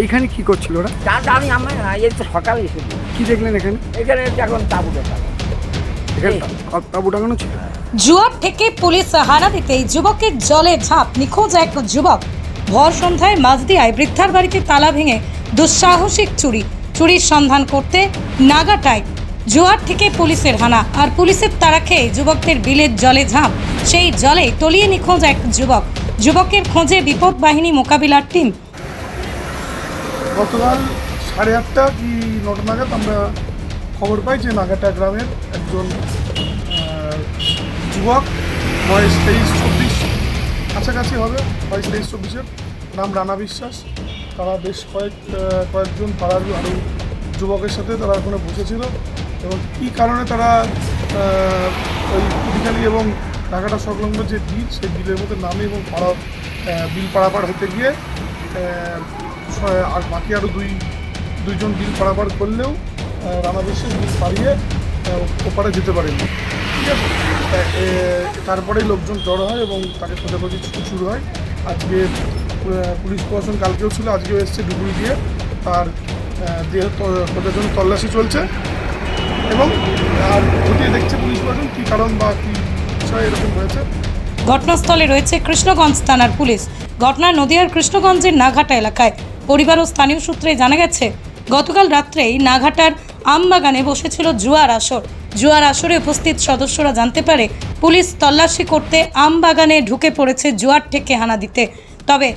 এইখানে কি করছিল ওরা? তা জানি আমরা এই তো সকালে এসেছি। কি দেখলেন এখানে? এখানে এখন তাবু দেখা। এখানে তা- টাঙানো ছিল? জুয়ার থেকে পুলিশ হানা দিতেই যুবকের জলে ঝাঁপ। নিখোঁজ এক যুবক। ভর সন্ধ্যায় মাঝদিয়ায় বৃদ্ধার বাড়িতে তালা ভেঙে দুঃসাহসিক চুরি। চুরির সন্ধান করতে নাগাটায় জুয়ার থেকে পুলিশের হানা। আর পুলিশের তারা খেয়ে যুবকদের বিলের জলে ঝাঁপ। সেই জলে তলিয়ে নিখোঁজ এক যুবক। যুবকের খোঁজে বিপদ বাহিনী মোকাবিলার টিম। গতকাল সাড়ে আটটা কি নটা নাগাদ আমরা খবর পাই যে নাগাটা গ্রামের একজন যুবক, বয়স তেইশ চব্বিশ, কাছাকাছি হবে, বয়স তেইশ চব্বিশের, নাম রানা বিশ্বাস। তারা বেশ কয়েক কয়েকজন পাড়ার আরও যুবকের সাথে তারা ওখানে বসেছিল এবং কী কারণে তারা ওই কুটিখালি এবং ঢাকাটা সংলগ্ন যে বিল, সেই বিলের মধ্যে নামে এবং পাড়া বিল পাড়াপাড় হতে গিয়ে আর বাকি আরও দুই, দুইজন বিল পারাপার করলেও রানা বিশ্বাস বিল পারিয়ে ওপারে যেতে পারেনি। ঠিক আছে? তারপরেই লোকজন জড়ো হয় এবং তাকে খোঁজাখুঁজি শুরু হয়। আজকে পুলিশ প্রশাসন কালকেও ছিল, আজকেও এসছে ডুবুরি দিয়ে। তার দেহ খোঁজার জন্য তল্লাশি চলছে। এবং, আর খতিয়ে দেখছে পুলিশ প্রশাসন কী কারণ বা কী বিষয় এরকম হয়েছে। ঘটনাস্থলে রয়েছে কৃষ্ণগঞ্জ থানার পুলিশ। ঘটনা নদিয়ার কৃষ্ণগঞ্জের নাঘাটা এলাকায়। পরিবার ও স্থানীয় সূত্রে জানা গেছে, গতকাল রাত্রেই নাঘাটার আমবাগানে বসেছিল জুয়ার আসর। জুয়ার আসরে উপস্থিত সদস্যরা জানতে পারে, পুলিশ তল্লাশি করতে আমবাগানে ঢুকে পড়েছে জুয়ার ঠেকে হানা দিতে। তবে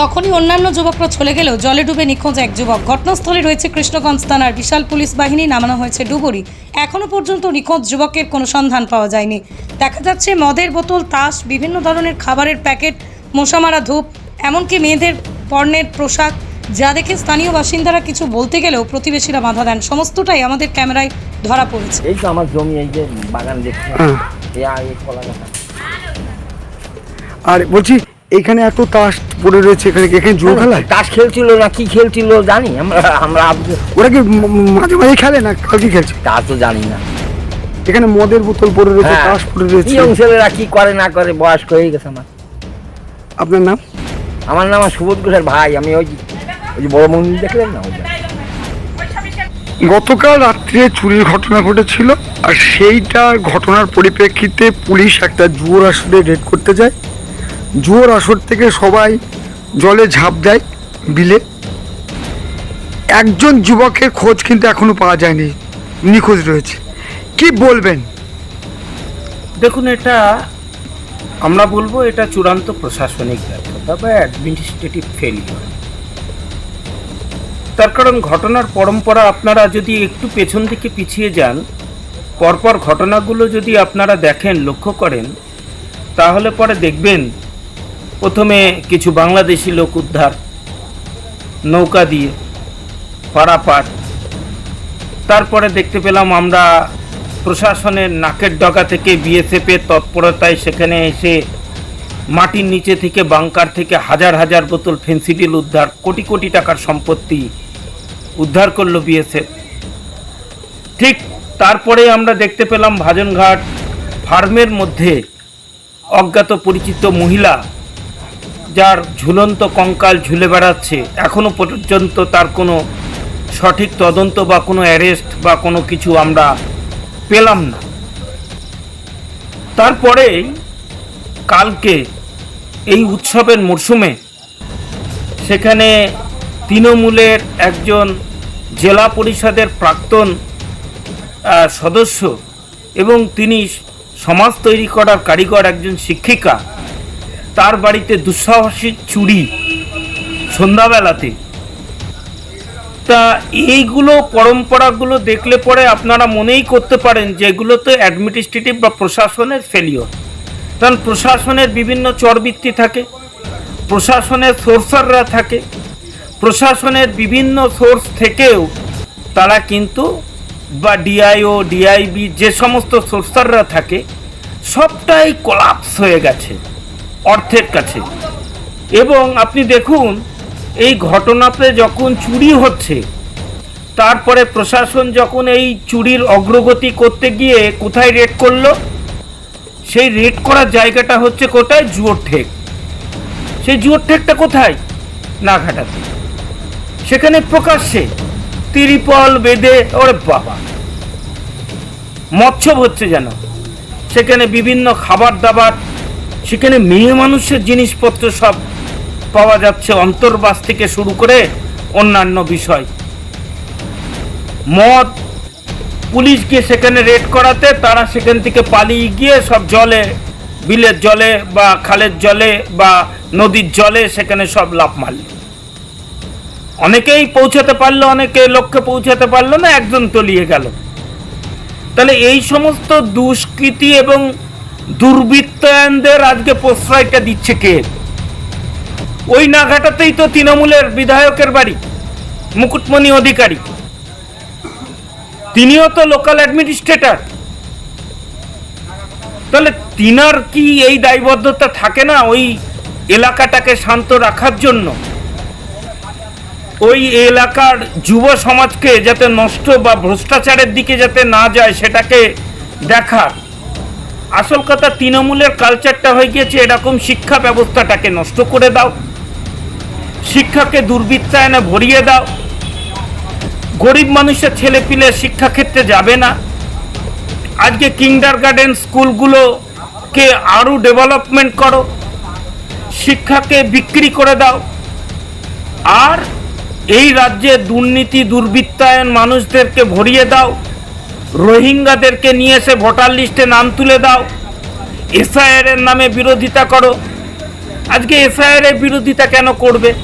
তখনই অন্যান্য যুবকরা চলে গেলেও জলে ডুবে নিখোঁজ এক যুবক। ঘটনাস্থলে রয়েছে কৃষ্ণগঞ্জ থানার বিশাল পুলিশ বাহিনী, নামানো হয়েছে ডুবুরি। এখনও পর্যন্ত নিখোঁজ যুবকের কোনো সন্ধান পাওয়া যায়নি। দেখা যাচ্ছে মদের বোতল, তাস, বিভিন্ন ধরনের খাবারের প্যাকেট, মশামারা ধূপ, এমনকি মেয়েদের পণ্যের পোশাক যা দেখে স্থানীয় বাসিন্দারা কিছু বলতে গেলেও প্রতিবেশীরা বাধা দেন। সমস্তটাই আমাদের ক্যামেরায় ধরা পড়েছে। এই তো আমার জমি এই যে বাগান দেখছি। হ্যাঁ। এই আর কলা গাছ। আর বলছি এখানে এত তাস পড়ে রয়েছে এখানে এখানে জুয়া খেলায়? তাস খেলছিল না কি খেলছিল জানি আমরা আমরা ওরা কি মাঝে মাঝে খেলে না কালকে খেলছে? তা তো জানি না। এখানে মদের বোতল পড়ে রয়েছে হ্যাঁ। তাস পড়ে রয়েছে। ইয়ং ছেলেরা কি করে না করে বয়স্ক হয়ে গেছে আমার। আপনার নাম? আমার নাম সুবোধ ঘোষের ভাই আমি ওই ওই বড় মন্দির দেখলেন না ওই গতকাল রাত্রে চুরির ঘটনা ঘটেছিল আর সেইটার ঘটনার পরিপ্রেক্ষিতে পুলিশ একটা জুয়োর আসরে রেড করতে যায়। জুয়োর আসর থেকে সবাই জলে ঝাঁপ দেয় বিলে। একজন যুবকের খোঁজ কিন্তু এখনও পাওয়া যায়নি নিখোঁজ রয়েছে। কি বলবেন? দেখুন এটা আমরা বলব এটা চূড়ান্ত প্রশাসনিক ব্যর্থতা বা অ্যাডমিনিস্ট্রেটিভ ফেলিওর তার কারণ ঘটনার পরম্পরা আপনারা যদি একটু পেছন দিকে পিছিয়ে যান, পরপর ঘটনাগুলো যদি আপনারা দেখেন, লক্ষ্য করেন, তাহলে পরে দেখবেন প্রথমে কিছু বাংলাদেশি লোক উদ্ধার, নৌকা দিয়ে, পারাপার। তারপরে দেখতে পেলাম আমরা প্রশাসনের নাকের ডগা থেকে বিএসএফের তৎপরতায় সেখানে এসে মাটির নিচে থেকে বাংকার থেকে হাজার হাজার বোতল ফেন্সিডিল উদ্ধার, কোটি কোটি টাকার সম্পত্তি উদ্ধার করল বিএসএফ। ঠিক তারপরে আমরা দেখতে পেলাম ভাজনঘাট ফার্মের মধ্যে অজ্ঞাত পরিচিত মহিলা যার ঝুলন্ত কঙ্কাল ঝুলে বেড়াচ্ছে। এখনও পর্যন্ত তার কোনো সঠিক তদন্ত বা কোনো অ্যারেস্ট বা কোনো কিছু আমরা পেলাম না। তারপরে কালকে এই উৎসবের মরশুমে সেখানে তৃণমূলের একজন জেলা পরিষদের প্রাক্তন সদস্য এবং তিনি সমাজ তৈরি করার কারিগর একজন শিক্ষিকা, তার বাড়িতে দুঃসাহসিক চুরি সন্ধ্যাবেলাতে তা এইগুলো পরম্পরাগুলো দেখলে পরে আপনারা মনেই করতে পারেন যে এগুলো তো অ্যাডমিনিস্ট্রেটিভ বা প্রশাসনের ফেলিওর কারণ প্রশাসনের বিভিন্ন চরবৃত্তি থাকে, প্রশাসনের সোর্সাররা থাকে, প্রশাসনের বিভিন্ন সোর্স থেকেও তারা কিন্তু বা ডিআইও ডিআইবি যে সমস্ত সোর্সাররা থাকে, সবটাই কলাপস হয়ে গেছে, অর্থের কাছে। এবং আপনি দেখুন এই ঘটনাতে যখন চুরি হচ্ছে, তারপরে প্রশাসন যখন এই চুরির অগ্রগতি করতে গিয়ে কোথায় রেড করল, সেই রেড করার জায়গাটা হচ্ছে কোথায়? জুয়োর ঠেক। সেই জুয়োর ঠেকটা কোথায়? না নাঘাটাতে। সেখানে প্রকাশ্যে তিরিপল, বেদে, ওরে বাবা। মৎস্য হচ্ছে যেন। সেখানে বিভিন্ন খাবার দাবার সেখানে মেয়ে মানুষের জিনিসপত্র সব পাওয়া যাচ্ছে অন্তর্বাস থেকে শুরু করে অন্যান্য বিষয়। মদ, পুলিশ গিয়ে সেখানে রেড করাতে তারা সেখান থেকে পালিয়ে গিয়ে সব জলে, বিলের জলে বা খালের জলে বা নদীর জলে সেখানে সব লাভ মারল। অনেকেই পৌঁছাতে পারল, অনেকে লক্ষ্যে পৌঁছাতে পারল না, একজন তলিয়ে গেল। তাহলে এই সমস্ত দুষ্কৃতি এবং দুর্বৃত্তায়নদের আজকে প্রশ্রয়টা দিচ্ছে কে? ওই নাঘাটাতেই তো তৃণমূলের বিধায়কের বাড়ি, মুকুটমণি অধিকারী। তিনিও তো লোকাল অ্যাডমিনিস্ট্রেটর তাহলে তিনার কি এই দায়বদ্ধতা থাকে না ওই এলাকাটাকে শান্ত রাখার জন্য? ওই এলাকার যুব সমাজকে যাতে নষ্ট বা ভ্রষ্টাচারের দিকে যাতে না যায় সেটাকে দেখা আসল কথা, তৃণমূলের কালচারটা হয়ে গিয়েছে, এরকম শিক্ষা ব্যবস্থাটাকে নষ্ট করে দাও। শিক্ষাকে দুর্বৃত্তায়নে ভরিয়ে দাও। গরিব মানুষের ছেলে পিলে শিক্ষাক্ষেত্রে যাবে না। আজকে কিন্ডার গার্ডেন স্কুলগুলোকে আরও ডেভেলপমেন্ট করো। শিক্ষাকে বিক্রি করে দাও। আর এই রাজ্যে দুর্নীতি, দুর্বৃত্তায়ন মানুষদেরকে ভরিয়ে দাও। রোহিঙ্গাদেরকে নিয়ে এসে ভোটার লিস্টে নাম তুলে দাও। এসআইআর এর নামে বিরোধিতা করো। আজকে এসআইআর এর বিরোধিতা কেন করবে?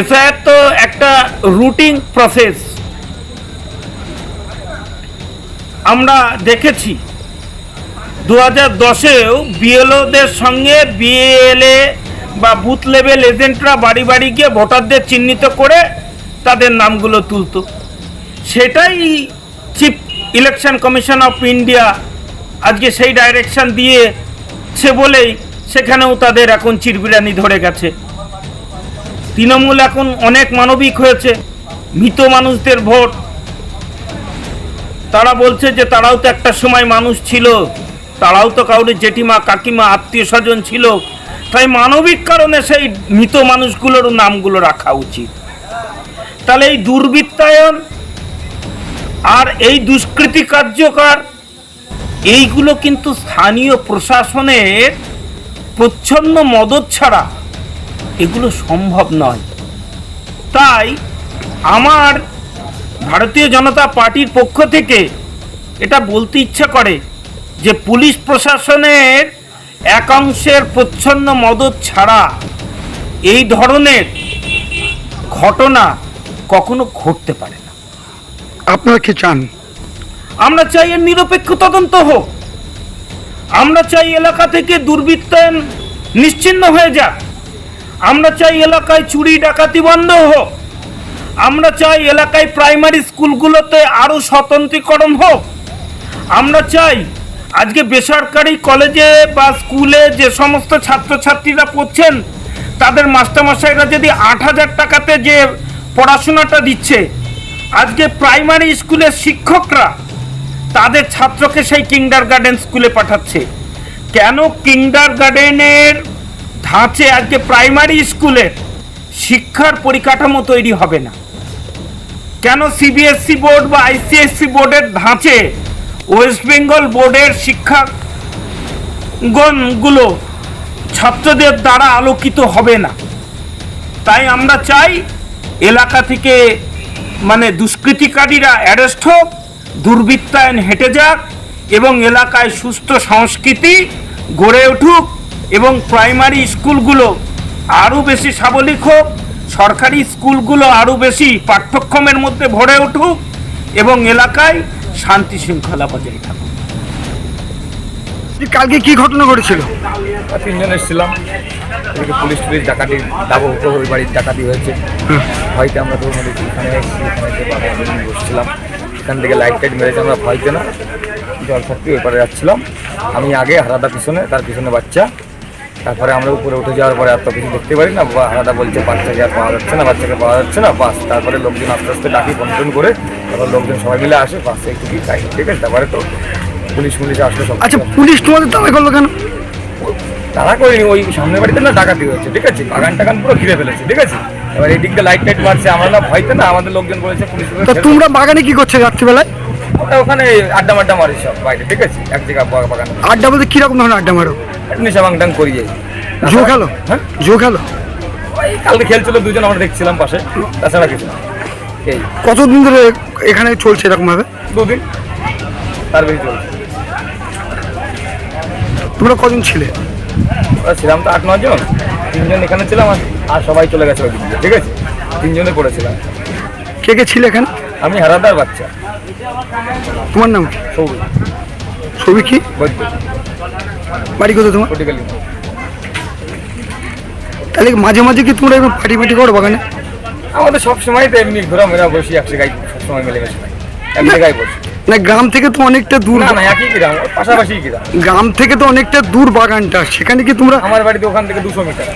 এসআইআর তো একটা রুটিন প্রসেস। আমরা দেখেছি দু হাজার দশেও বিএলওদের সঙ্গে বিএলএ বা বুথ লেভেল এজেন্টরা বাড়ি বাড়ি গিয়ে ভোটারদের চিহ্নিত করে তাদের নামগুলো তুলতো। সেটাই chief election commission of India আজকে সেই ডাইরেকশন দিয়েছে বলেই সেখানেও তাদের এখন চিরবিরানি ধরে গেছে। তৃণমূল এখন অনেক মানবিক হয়েছে, মৃত মানুষদের ভোট। তারা বলছে যে তারাও তো একটা সময় মানুষ ছিল, তারাও তো কাউরে জেঠিমা, কাকিমা, আত্মীয় স্বজন ছিল। তাই মানবিক কারণে সেই মৃত মানুষগুলোর নামগুলো রাখা উচিত। তাহলে এই দুর্বৃত্তায়ন আর এই দুষ্কৃতি কার্যকর, এইগুলো কিন্তু স্থানীয় প্রশাসনের প্রচ্ছন্ন মদত ছাড়া এগুলো সম্ভব নয়। তাই আমার ভারতীয় জনতা পার্টির পক্ষ থেকে এটা বলতে ইচ্ছা করে যে পুলিশ প্রশাসনের একাংশের প্রচ্ছন্ন মদত ছাড়া এই ধরনের ঘটনা কখনো ঘটতে পারে না। আপনারা কি চান? আমরা চাই এর নিরপেক্ষ তদন্ত হোক। আমরা চাই এলাকা থেকে দুর্বৃত্তায়ন নিশ্চিন্ন হয়ে যাক। আমরা চাই এলাকায় চুরি, ডাকাতি বন্ধ হোক। আমরা চাই এলাকায় প্রাইমারি স্কুলগুলোতে আরও স্বতন্ত্রীকরণ হোক। আমরা চাই আজকে বেসরকারি কলেজে বা স্কুলে যে সমস্ত ছাত্রছাত্রীরা পড়ছেন, তাদের মাস্টারমশাইরা যদি আট হাজার টাকাতে যে পড়াশোনাটা দিচ্ছে, আজকে প্রাইমারি স্কুলের শিক্ষকরা তাদের ছাত্রকে সেই কিন্ডার গার্ডেন স্কুলে পাঠাচ্ছে। কেন কিন্ডার গার্ডেনের ধাঁচে আজকে প্রাইমারি স্কুলের শিক্ষার পরিকাঠামো তৈরি হবে না। কেন সিবিএসসি বোর্ড বা আইসিএসসি বোর্ডের ধাঁচে ওয়েস্ট বেঙ্গল বোর্ডের শিক্ষাগণগুলো ছাত্রদের দ্বারা আলোকিত হবে না। তাই আমরা চাই এলাকা থেকে মানে দুষ্কৃতিকারীরা অ্যারেস্ট হোক, দুর্বৃত্তায়ন হেঁটে যাক এবং এলাকায় সুস্থ সংস্কৃতি গড়ে উঠুক। এবং প্রাইমারি স্কুলগুলো আরও বেশি সাবলিক হোক সরকারি স্কুলগুলো আরও বেশি পাঠ্যক্রমের মধ্যে ভরে উঠুক এবং এলাকায় শান্তি শৃঙ্খলা বজায় থাকুক। কালকে কি ঘটনা ঘটেছিল? তিনজন এসেছিলাম। এদিকে পুলিশ টুলিশ ডাকাতি ডাবো ওই বাড়ির ডাকাতি হয়েছে। ভয়তে আমরা তো মানে এখানে এসেছি এখানে এসে বসছিলাম। এখান থেকে লাইট টাইট মেরেছে আমরা ভয়তে না জল থাকতে ওই পারে যাচ্ছিলাম। আমি আগে হারাদা পিছনে তার পিছনে বাচ্চা। তারপরে আমরা উপরে উঠে যাওয়ার পরে আর তো কিছু দেখতে পারি না বা হারাদা বলছে বাচ্চাকে আর পাওয়া যাচ্ছে না বাচ্চাকে পাওয়া যাচ্ছে না বাস। তারপরে লোকজন আস্তে আস্তে ডাকি ফোন করে তারপর লোকজন সবাই মিলে আসে বাসে একটু কি তাই ঠিক আছে? তারপরে তো পুলিশ পুলিশ আসলে সব। আচ্ছা পুলিশ তোমাদের দাবি করল কেন? তারা করিনি ওই সামনের বাড়িতে না ডাকাতি হয়েছে ঠিক আছে? বাগান টাগান পুরো ঘিরে ফেলেছে ঠিক আছে? এবার এই দিকটা লাইট টাইট মারছে আমরা না ভয়তে না আমাদের লোকজন বলেছে পুলিশ তা তোমরা বাগানে কি করছ রাত্রিবেলায়? ওখানে আড্ডা মাড্ডা মারি সব বাইরে ঠিক আছে? এক জায়গা বা- বাগানে। আড্ডা বলতে কীরকম ধরনের আড্ডা মারো? নেশা বাংটাং করি যাই জুয়ো খেলো? হ্যাঁ? জুয়ো খেলো? ওই কালকে খেলছিল দুজন আমরা দেখছিলাম পাশে। তাছাড়া কিছু না। এই। কতদিন ধরে এখানে চলছে এরকম ভাবে দুদিন। তার বেশি চলছে। তোমরা কজন ছিলে? ওরা ছিলাম তো আট নজন তিনজন এখানে ছিলাম আর- আর সবাই চলে গেছে ওই দিক ঠিক আছে? তিনজনে পড়েছিলাম। কে কে ছিলে এখানে? আমি হারাদার বাচ্চা। তোমার নাম কি? সৌরভ ছবি কি? বৈদ্য। বাড়ি কোথায় তোমার? তাহলে মাঝে মাঝে কি তোমরা এরকম পার্টি ফাটি করো বাগানে? আমাদের সব সময় তো এমনি ঘোরামেরা বসি এক জায়গায় সবসময় মিলেমিশে। থাকি। এক জায়গায় বসি। না গ্রাম থেকে তো অনেকটা দূর না একই গ্রাম পাশাপাশি গ্রাম। গ্রাম থেকে তো অনেকটা দূর বাগানটা সেখানে কি তোমরা আমার বাড়িতে ওখান থেকে দুশো মিটার।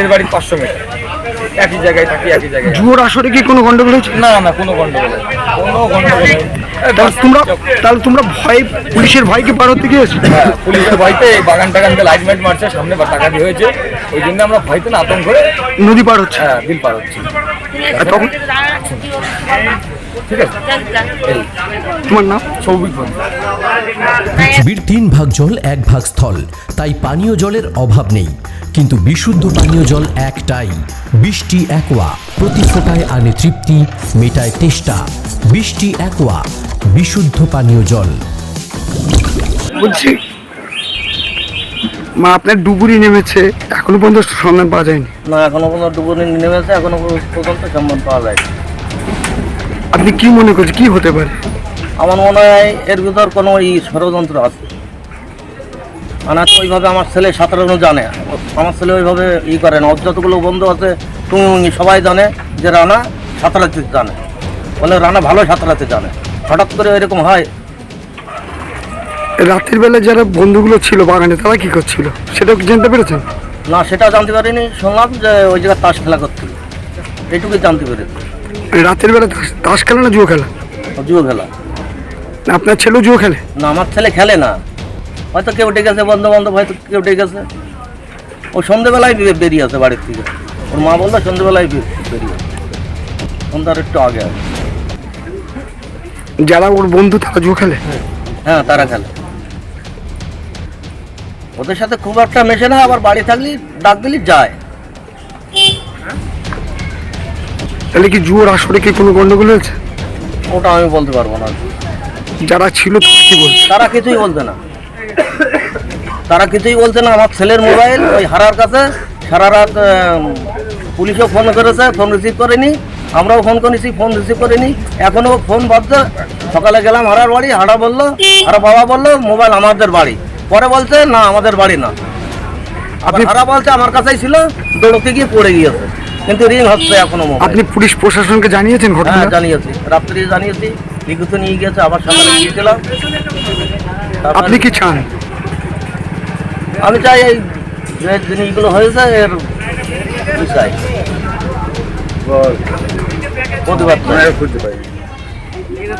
এর বাড়ি পাঁচশো মিটার। একই জায়গায় থাকি একই জায়গায় জুয়োর আসরে কি কোনো গন্ডগোল হয়েছে? না না কোনো গন্ডগোল। কোনো গন্ডগোল তাহলে তোমরা তাহলে তোমরা ভয় পুলিশের ভয়কে পার হতে গিয়েছো? হ্যাঁ, পুলিশের ভয়তে বাগান টাগানকে লাইট মাইট মারছে সামনে বা টাকা দিয়ে হয়েছে। ওই জন্য আমরা ভয়তে না আতঙ্ক করে নদী পার হচ্ছে। হ্যাঁ বিল পার হচ্ছে। তখন ঠিক আছে? তোমার নাম? সৌভিক পৃথিবীর তিন ভাগ জল এক ভাগ স্থল। তাই পানীয় জলের অভাব নেই। কিন্তু বিশুদ্ধ পানীয় জল একটাই। বৃষ্টি একোয়া প্রতি ফোটায় আনে তৃপ্তি মেটায় তেষ্টা। বৃষ্টি একোয়া বিশুদ্ধ পানীয় জল। বলছি মা আপনার ডুবুরি নেমেছে। এখনও পর্যন্ত সন্ধান পাওয়া যায়নি। না এখনও পর্যন্ত ডুবুরি নেমেছে এখনও পর্যন্ত সম্মান পাওয়া যায় আপনি কি মনে করছেন কি হতে পারে? আমার মনে হয় এর ভিতর কোনো এই ষড়যন্ত্র আছে। মানে ওইভাবে আমার ছেলে সাঁতারানো জানে। আমার ছেলে ওইভাবে ই করে না। ওর যতগুলো বন্ধু আছে তুমি সবাই জানে যে রানা সাঁতারাতে জানে। বলে রানা ভালো সাঁতারাতে জানে। হঠাৎ করে এরকম হয়। রাতের বেলা যারা বন্ধুগুলো ছিল বাগানে তারা কি করছিল? সেটা কি জানতে পেরেছেন? না সেটা জানতে পারিনি। শুনলাম যে ওই জায়গায় তাস খেলা করছিল। এইটুকুই জানতে পেরেছি। রাতের বেলা তাস- তাস খেলে না জুয়ো খেলা? জুয়ো খেলা। আপনার ছেলেও জুয়ো খেলে? না আমার ছেলে খেলে না। হয়তো কেউ উঠে গেছে বন্ধু বান্ধব হয়তো কেউ উঠে গেছে। ও সন্ধেবেলায় বে- বেরিয়ে আসে বাড়ির থেকে ওর মা বলল সন্ধেবেলায় বে- বেরিয়ে আসে সন্ধ্যার একটু আগে আসে। যারা ওর বন্ধু তারা জুয়ো খেলে? হ্যাঁ তারা খেলে। ওদের সাথে খুব একটা মেশে না আবার বাড়ি থাকলে ডাক দিলি যায়। তাহলে কি জুয়োর আসরে কি কোনো গন্ডগোল হয়েছে? ওটা আমি বলতে পারব না। যারা ছিল তারা কি বলছে? তারা কিছুই বলতে না। তারা কিছুই বলছে না। আমার ছেলের মোবাইল ওই হারার কাছে। সারা রাত পুলিশও ফোন করেছে ফোন রিসিভ করেনি। আমরাও ফোন করেছি ফোন রিসিভ করিনি। এখনও ফোন বাজছে। সকালে গেলাম হারার বাড়ি হারা বলল আর বাবা বলল মোবাইল আমাদের বাড়ি। পরে বলছে না আমাদের বাড়ি না। আপনি আপনি- হারা বলছে আমার কাছেই ছিল। দৌড়তে গিয়ে পড়ে গিয়েছে? কিন্তু রিং হচ্ছে এখনও আপনি পুলিশ প্রশাসনকে জানিয়েছেন ঘটনা? হ্যাঁ জানিয়েছি। রাত্রি জানিয়েছি লিখিত নিয়ে গিয়েছে আবার সকালে গিয়েছিলাম। আপনি কি চান? আমি চাই এই যে জিনিসগুলো হয়েছে এর চাই প্রতিবাদ চাই।